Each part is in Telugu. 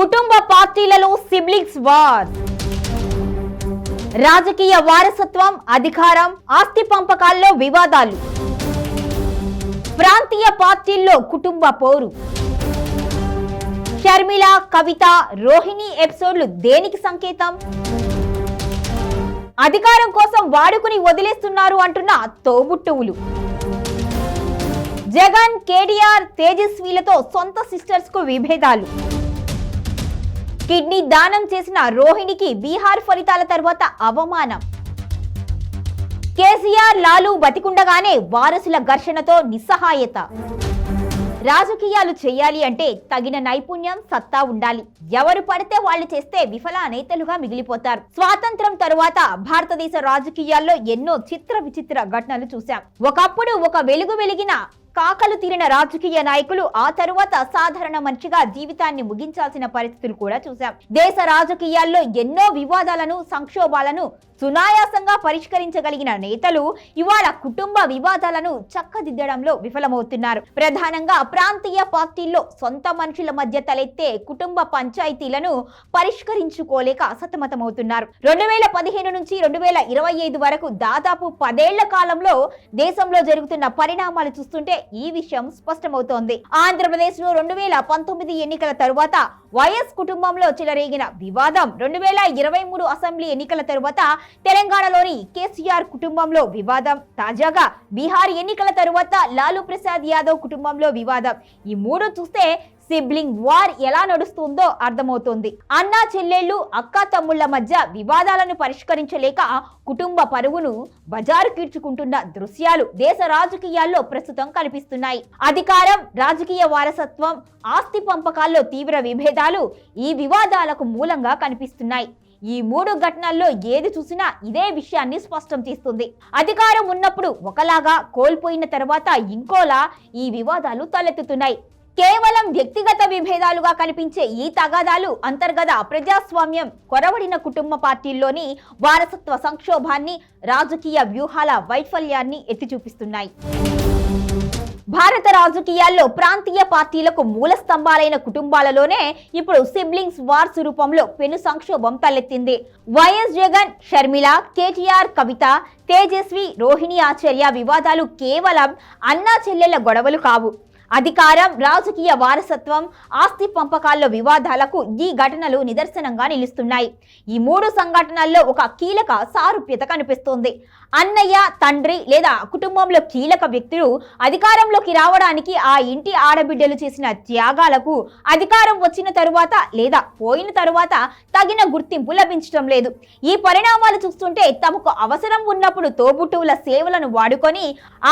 కుటుంబ పార్టీలలో సిబ్లింగ్స్ వార్. రాజకీయ వారసత్వం అధికారం ఆస్తి పంపకాల్లో వివాదాలు. ప్రాంతీయ పార్టీల్లో కుటుంబ పోరు. షర్మిల కవిత రోహిణి ఎపిసోడ్లు దేనికి సంకేతం? అధికారం కోసం వాడుకుని వదిలేస్తున్నారు అంటున్న తోబుట్టువులు. జగన్ కేటీఆర్ తేజస్వీలతో సొంత సిస్టర్స్కు విభేదాలు. కిడ్నీ దానం చేసిన రోహిణికి బీహార్ ఫలితాల తర్వాత అవమానం. కేసీఆర్ లాలు బతికుండగానే వారసుల ఘర్షణతో నిస్సహాయత. రాజకీయాలు చేయాలి అంటే తగిన నైపుణ్యం సత్తా ఉండాలి. ఎవరు పడితే వాళ్ళు చేస్తే విఫల నేతలుగా మిగిలిపోతారు. స్వాతంత్రం తరువాత భారతదేశ రాజకీయాల్లో ఎన్నో చిత్ర విచిత్ర ఘటనలు చూశాం. ఒకప్పుడు ఒక వెలుగు వెలిగిన కాకలు తీరిన రాజకీయ నాయకులు ఆ తరువాత సాధారణ మనిషిగా జీవితాన్ని ముగించాల్సిన పరిస్థితులు కూడా చూశాం. దేశ రాజకీయాల్లో ఎన్నో వివాదాలను సంక్షోభాలను సునాయాసంగా పరిష్కరించగలిగిన నేతలు ఇవాళ కుటుంబ వివాదాలను చక్కదిద్దడంలో విఫలమవుతున్నారు. ప్రధానంగా ప్రాంతీయ పార్టీల్లో సొంత మనుషుల మధ్య తలెత్తే కుటుంబ పంచాయతీలను పరిష్కరించుకోలేక అసతమతమవుతున్నారు. రెండు వేల పదిహేను నుంచి రెండు వేల ఇరవై ఐదు వరకు దాదాపు పదేళ్ళ కాలంలో దేశంలో జరుగుతున్న పరిణామాలు చూస్తుంటే ఈ విషయం స్పష్టమవుతోంది. ఆంధ్రప్రదేశ్లో రెండు వేల పంతొమ్మిది ఎన్నికల తరువాత వైఎస్ కుటుంబంలో చెలరేగిన వివాదం రెండు వేల ఇరవై మూడు అసెంబ్లీ ఎన్నికల తరువాత తెలంగాణలోని కేసీఆర్ కుటుంబంలో వివాదం తాజాగా బీహార్ ఎన్నికల తరువాత లాలూ ప్రసాద్ యాదవ్ కుటుంబంలో వివాదం. ఈ మూడు చూస్తే సిబ్లింగ్ వార్ ఎలా నడుస్తుందో అర్థమవుతోంది. అన్నా చెల్లెళ్ళు అక్క తమ్ముళ్ళ మధ్య వివాదాలను పరిష్కరించలేక కుటుంబ పరువును బజారు కీర్చుకుంటున్న దృశ్యాలు దేశ రాజకీయాల్లో ప్రస్తుతం కనిపిస్తున్నాయి. అధికారం రాజకీయ వారసత్వం ఆస్తి పంపకాల్లో తీవ్ర విభేదాలు ఈ వివాదాలకు మూలంగా కనిపిస్తున్నాయి. ఈ మూడు ఘటనల్లో ఏది చూసినా ఇదే విషయాన్ని స్పష్టం చేస్తుంది. అధికారం ఉన్నప్పుడు ఒకలాగా కోల్పోయిన తర్వాత ఇంకోలా ఈ వివాదాలు తలెత్తుతున్నాయి. కేవలం వ్యక్తిగత విభేదాలుగా కనిపించే ఈ తగాదాలు అంతర్గత ప్రజాస్వామ్యం కొరవడిన కుటుంబ పార్టీల్లోని వారసత్వ సంక్షోభాన్ని రాజకీయ వ్యూహాల వైఫల్యాన్ని ఎత్తి చూపిస్తున్నాయి భారత రాజకీయాల్లో ప్రాంతీయ పార్టీలకు మూల స్తంభాలైన కుటుంబాలలోనే ఇప్పుడు సిబ్లింగ్స్ వార్స్ రూపంలో పెను సంక్షోభం తలెత్తింది. వైఎస్ జగన్ షర్మిల కేటీఆర్ కవిత తేజస్వి రోహిణి ఆచార్య వివాదాలు కేవలం అన్నా చెల్లెల గొడవలు కావు. అధికారం రాజకీయ వారసత్వం ఆస్తి పంపకాల్లో వివాదాలకు ఈ ఘటనలు నిదర్శనంగా నిలుస్తున్నాయి. ఈ మూడు సంఘటనల్లో ఒక కీలక సారూప్యత కనిపిస్తోంది. అన్నయ్య తండ్రి లేదా కుటుంబంలో కీలక వ్యక్తులు అధికారంలోకి రావడానికి ఆ ఇంటి ఆడబిడ్డలు చేసిన త్యాగాలకు అధికారం వచ్చిన తరువాత లేదా పోయిన తరువాత తగిన గుర్తింపు లభించడం లేదు. ఈ పరిణామాలు చూస్తుంటే తమకు అవసరం ఉన్నప్పుడు తోబుట్టువుల సేవలను వాడుకొని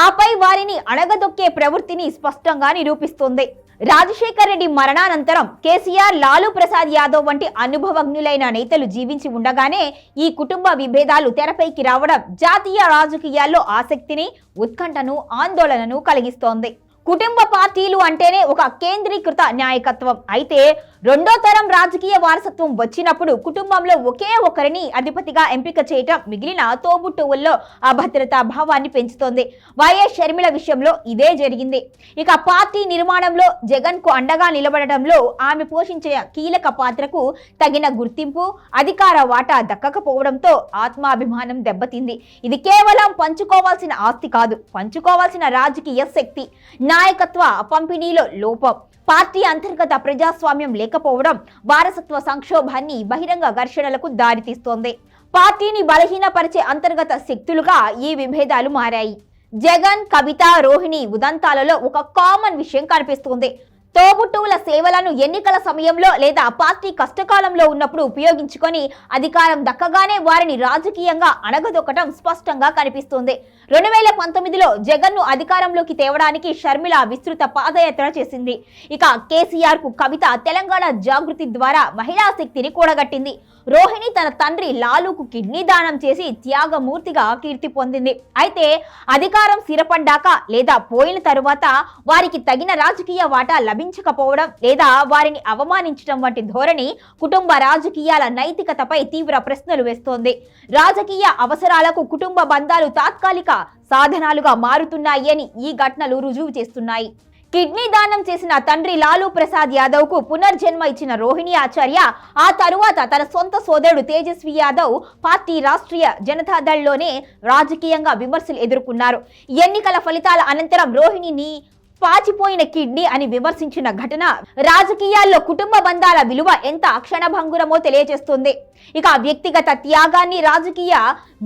ఆపై వారిని అణగదొక్కే ప్రవృత్తిని స్పష్టంగా నిరూపిస్తుంది. రాజశేఖర్ రెడ్డి మరణానంతరం కేసీఆర్ లాలూ ప్రసాద్ యాదవ్ వంటి అనుభవజ్ఞులైన నేతలు జీవించి ఉండగానే ఈ కుటుంబ విభేదాలు తెరపైకి రావడం జాతీయ రాజకీయాల్లో ఆసక్తిని ఉత్కంఠను ఆందోళనను కలిగిస్తోంది. కుటుంబ పార్టీలు అంటేనే ఒక కేంద్రీకృత నాయకత్వం. అయితే రెండో తరం రాజకీయ వారసత్వం వచ్చినప్పుడు కుటుంబంలో ఒకే ఒకరిని అధిపతిగా ఎంపిక చేయటం మిగిలిన తోబుట్టువుల్లో అభద్రతా భావాన్ని పెంచుతోంది. వైఎస్ షర్మిల విషయంలో ఇదే జరిగింది. ఇక పార్టీ నిర్మాణంలో జగన్కు అండగా నిలబడటంలో ఆమె పోషించే కీలక పాత్రకు తగిన గుర్తింపు అధికార వాటా దక్కకపోవడంతో ఆత్మాభిమానం దెబ్బతింది. ఇది కేవలం పంచుకోవాల్సిన ఆస్తి కాదు పంచుకోవాల్సిన రాజకీయ శక్తి నాయకత్వ పంపిణీలో లోపం. పార్టీ అంతర్గత ప్రజాస్వామ్యం లేకపోవడం వారసత్వ సంక్షోభాన్ని బహిరంగ ఘర్షణలకు దారితీస్తోంది. పార్టీని బలహీనపరిచే అంతర్గత శక్తులుగా ఈ విభేదాలు మారాయి. జగన్ కవిత రోహిణి ఉదంతాలలో ఒక కామన్ విషయం కనిపిస్తుంది. తోబుట్టువుల సేవలను ఎన్నికల సమయంలో లేదా పార్టీ కష్టకాలంలో ఉన్నప్పుడు ఉపయోగించుకొని అధికారం దక్కగానే వారిని రాజకీయంగా అణగదొక్కటం స్పష్టంగా కనిపిస్తుంది. రెండు వేల పంతొమ్మిదిలో జగన్ను అధికారంలోకి తేవడానికి షర్మిల విస్తృత పాదయాత్ర చేసింది. ఇక కేసీఆర్కు కవిత తెలంగాణ జాగృతి ద్వారా మహిళా శక్తిని కూడగట్టింది. రోహిణి తన తండ్రి లాలుకు కిడ్నీ దానం చేసి త్యాగమూర్తిగా కీర్తి పొందింది. అయితే అధికారం స్థిరపడ్డాక లేదా పోయిన తరువాత వారికి తగిన రాజకీయ వాటా లభించకపోవడం లేదా వారిని అవమానించడం వంటి ధోరణి కుటుంబ రాజకీయాల నైతికతపై తీవ్ర ప్రశ్నలు వేస్తోంది. రాజకీయ అవసరాలకు కుటుంబ బంధాలు తాత్కాలిక సాధనాలుగా మారుతున్నాయి అని ఈ ఘటనలు రుజువు చేస్తున్నాయి. కిడ్నీ దానం చేసిన తండ్రి లాలూ ప్రసాద్ యాదవ్కు పునర్జన్మ ఇచ్చిన రోహిణి ఆచార్య ఆ తరువాత తన సొంత సోదరుడు తేజస్వి యాదవ్ పార్టీ రాష్ట్రీయ జనతాదళ్ళోనే రాజకీయంగా విమర్శలు ఎదుర్కొన్నారు. ఎన్నికల ఫలితాల అనంతరం రోహిణిని పాచిపోయిన కిడ్నీ అని విమర్శించిన ఘటన రాజకీయాల్లో కుటుంబ బంధాల విలువ ఎంత అక్షణభంగురమో తెలియజేస్తుంది. ఇక వ్యక్తిగత త్యాగాన్ని రాజకీయ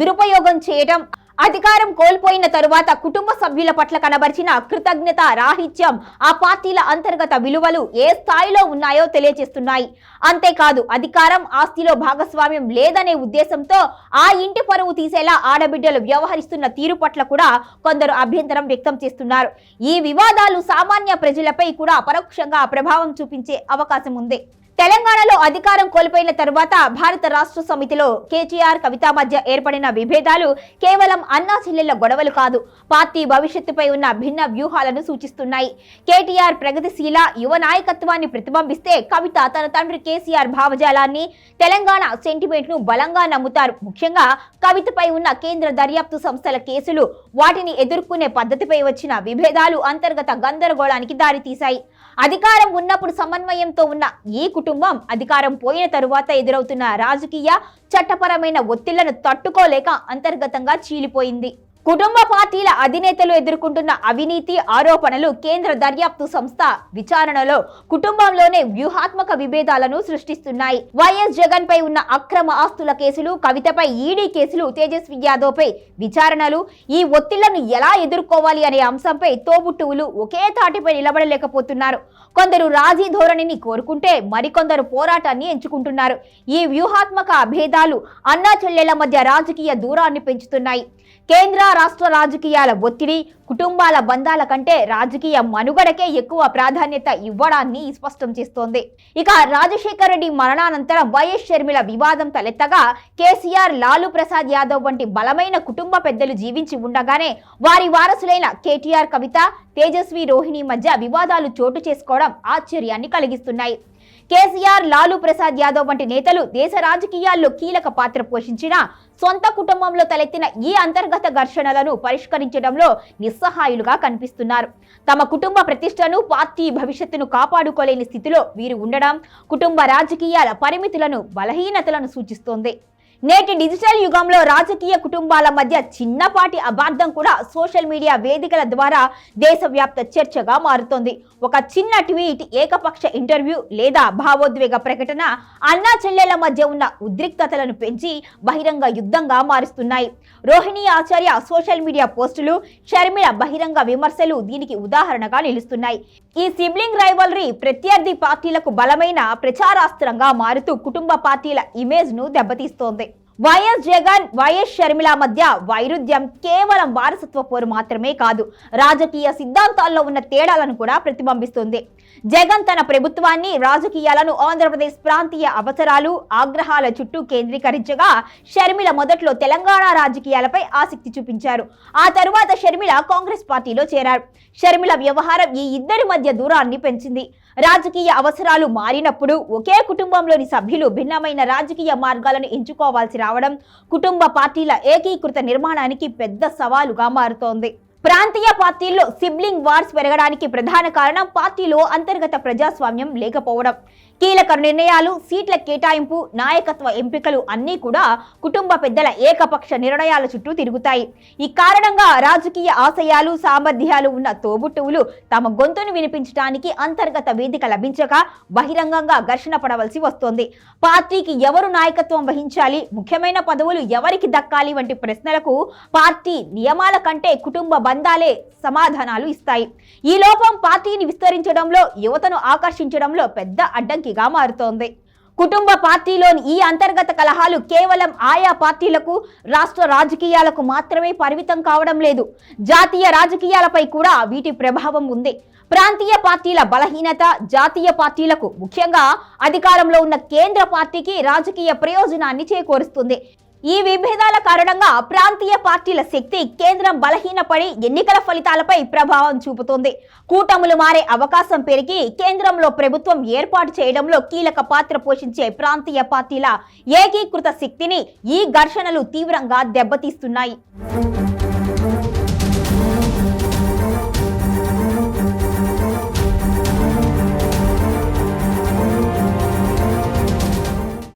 దురుపయోగం చేయడం అధికారం కోల్పోయిన తరువాత కుటుంబ సభ్యుల పట్ల కనబరిచిన కృతజ్ఞత రాహిత్యం ఆ పార్టీల అంతర్గత విలువలు ఏ స్థాయిలో ఉన్నాయో తెలియజేస్తున్నాయి. అంతేకాదు అధికారం ఆస్తిలో భాగస్వామ్యం లేదనే ఉద్దేశంతో ఆ ఇంటి పరువు తీసేలా ఆడబిడ్డలు వ్యవహరిస్తున్న తీరు పట్ల కూడా కొందరు అభ్యంతరం వ్యక్తం చేస్తున్నారు. ఈ వివాదాలు సామాన్య ప్రజలపై కూడా పరోక్షంగా ప్రభావం చూపించే అవకాశం ఉంది. తెలంగాణలో అధికారం కోల్పోయిన తర్వాత భారత రాష్ట్ర సమితిలో కేటీఆర్ కవిత మధ్య ఏర్పడిన విభేదాలు కేవలం అన్నా చెల్లెళ్ళ గొడవలు కాదు పార్టీ భవిష్యత్తుపై ఉన్న భిన్న వ్యూహాలను సూచిస్తున్నాయి. కేటీఆర్ ప్రగతిశీల యువ నాయకత్వాన్ని ప్రతిబింబిస్తే కవిత తన తండ్రి కేసీఆర్ భావజాలాన్ని తెలంగాణ సెంటిమెంట్ను బలంగా నమ్ముతారు. ముఖ్యంగా కవితపై ఉన్న కేంద్ర దర్యాప్తు సంస్థల కేసులు వాటిని ఎదుర్కొనే పద్ధతిపై వచ్చిన విభేదాలు అంతర్గత గందరగోళానికి దారితీశాయి. అధికారం ఉన్నప్పుడు సమన్వయంతో ఉన్న ఈ కుటుంబం అధికారం పోయిన తరువాత ఎదురవుతున్న రాజకీయ చట్టపరమైన ఒత్తిళ్ళను తట్టుకోలేక అంతర్గతంగా చీలిపోయింది. కుటుంబ పార్టీల అధినేతలు ఎదుర్కొంటున్న అవినీతి ఆరోపణలు కేంద్ర దర్యాప్తు సంస్థ విచారణలో కుటుంబంలోనే వ్యూహాత్మక విభేదాలను సృష్టిస్తున్నాయి. వైఎస్ జగన్ పై ఉన్న అక్రమ ఆస్తుల కేసులు కవితపై ఈడీ కేసులు తేజస్వి యాదవ్ పై విచారణలు ఈ ఒత్తిళ్ళను ఎలా ఎదుర్కోవాలి అనే అంశంపై తోబుట్టువులు ఒకే తాటిపై నిలబడలేకపోతున్నారు. కొందరు రాజీ ధోరణిని కోరుకుంటే మరికొందరు పోరాటాన్ని ఎంచుకుంటున్నారు. ఈ వ్యూహాత్మక అభేదాలు అన్నా చెల్లెళ్ళ మధ్య రాజకీయ దూరాన్ని పెంచుతున్నాయి. కేంద్ర రాష్ట్ర రాజకీయాల ఒత్తిడి కుటుంబాల బంధాల కంటే రాజకీయ మనుగడకే ఎక్కువ ప్రాధాన్యత ఇవ్వడాన్ని స్పష్టం చేస్తోంది. ఇక రాజశేఖర రెడ్డి మరణానంతరం వైఎస్ షర్మిల వివాదం తలెత్తగా కేసీఆర్ లాలూ ప్రసాద్ యాదవ్ వంటి బలమైన కుటుంబ పెద్దలు జీవించి ఉండగానే వారి వారసులైన కేటీఆర్ కవిత తేజస్వి రోహిణి మధ్య వివాదాలు చోటు చేసుకోవడం ఆశ్చర్యాన్ని కలిగిస్తున్నాయి. కేసీఆర్ లాలూ ప్రసాద్ యాదవ్ వంటి నేతలు దేశ రాజకీయాల్లో కీలక పాత్ర పోషించిన సొంత కుటుంబంలో తలెత్తిన ఈ అంతర్గత ఘర్షణలను పరిష్కరించడంలో నిస్సహాయులుగా కనిపిస్తున్నారు. తమ కుటుంబ ప్రతిష్టను పార్టీ భవిష్యత్తును కాపాడుకోలేని స్థితిలో వీరు ఉండడం కుటుంబ రాజకీయాల పరిమితులను బలహీనతలను సూచిస్తోంది. నేటి డిజిటల్ యుగంలో రాజకీయ కుటుంబాల మధ్య చిన్నపాటి అబార్థం కూడా సోషల్ మీడియా వేదికల ద్వారా దేశవ్యాప్త చర్చగా మారుతోంది. ఒక చిన్న ట్వీట్ ఏకపక్ష ఇంటర్వ్యూ లేదా భావోద్వేగ ప్రకటన అన్నా చెల్లెల మధ్య ఉన్న ఉద్రిక్తతలను పెంచి బహిరంగ యుద్ధంగా మారుస్తున్నాయి. రోహిణి ఆచార్య సోషల్ మీడియా పోస్టులు షర్మిల బహిరంగ విమర్శలు దీనికి ఉదాహరణగా నిలుస్తున్నాయి. ఈ సిబ్లింగ్ రైవల్రీ ప్రత్యర్థి పార్టీలకు బలమైన ప్రచారాస్త్రంగా మారుతూ కుటుంబ పార్టీల ఇమేజ్ను దెబ్బతీస్తోంది. వైఎస్ జగన్ వైఎస్ షర్మిల మధ్య వైరుధ్యం కేవలం వారసత్వ పోరు మాత్రమే కాదు. రాజకీయ సిద్ధాంతాల్లో ఉన్న తేడాలను కూడా ప్రతిబింబిస్తుంది. జగన్ తన ప్రభుత్వాన్ని రాజకీయాలను ఆంధ్రప్రదేశ్ ప్రాంతీయ అవసరాలు ఆగ్రహాల చుట్టూ కేంద్రీకరించగా షర్మిల మొదట్లో తెలంగాణ రాజకీయాలపై ఆసక్తి చూపించారు. ఆ తరువాత షర్మిల కాంగ్రెస్ పార్టీలో చేరారు. షర్మిల వ్యవహారం ఈ ఇద్దరి మధ్య దూరాన్ని పెంచింది. రాజకీయ అవసరాలు మారినప్పుడు ఒకే కుటుంబంలోని సభ్యులు భిన్నమైన రాజకీయ మార్గాలను ఎంచుకోవాల్సిన రావడం కుటుంబ పార్టీల ఏకీకృత నిర్మాణానికి పెద్ద సవాలుగా మారుతోంది. ప్రాంతీయ పార్టీల్లో సిబ్లింగ్ వార్స్ పెరగడానికి ప్రధాన కారణం పార్టీలో అంతర్గత ప్రజాస్వామ్యం లేకపోవడం. కీలక నిర్ణయాలు సీట్ల కేటాయింపు నాయకత్వ ఎంపికలు అన్నీ కూడా కుటుంబ పెద్దల ఏకపక్ష నిర్ణయాల చుట్టూ తిరుగుతాయి. ఈ కారణంగా రాజకీయ ఆశయాలు సామర్థ్యాలు ఉన్న తోబుట్టువులు తమ గొంతును వినిపించడానికి అంతర్గత వేదిక లభించక బహిరంగంగా ఘర్షణ పడవలసి వస్తోంది. పార్టీకి ఎవరు నాయకత్వం వహించాలి? ముఖ్యమైన పదవులు ఎవరికి దక్కాలి? వంటి ప్రశ్నలకు పార్టీ నియమాల కంటే కుటుంబ బంధాలే సమాధానాలు ఇస్తాయి. ఈ లోపం పార్టీని విస్తరించడంలో యువతను ఆకర్షించడంలో పెద్ద అడ్డంకిగా మారుతోంది. కుటుంబ పార్టీలోని ఈ అంతర్గత కలహాలు కేవలం ఆయా పార్టీలకు రాష్ట్ర రాజకీయాలకు మాత్రమే పరిమితం కావడం లేదు. జాతీయ రాజకీయాలపై కూడా వీటి ప్రభావం ఉంది. ప్రాంతీయ పార్టీల బలహీనత జాతీయ పార్టీలకు ముఖ్యంగా అధికారంలో ఉన్న కేంద్ర పార్టీకి రాజకీయ ప్రయోజనాన్ని చేకూరుస్తుంది. ఈ విభేదాల కారణంగా ప్రాంతీయ పార్టీల శక్తి కేంద్రం బలహీనపడి ఎన్నికల ఫలితాలపై ప్రభావం చూపుతోంది. కూటములు మారే అవకాశం పెరిగి కేంద్రంలో ప్రభుత్వం ఏర్పాటు చేయడంలో కీలక పాత్ర పోషించే ప్రాంతీయ పార్టీల ఏకీకృత శక్తిని ఈ ఘర్షణలు తీవ్రంగా దెబ్బతీస్తున్నాయి.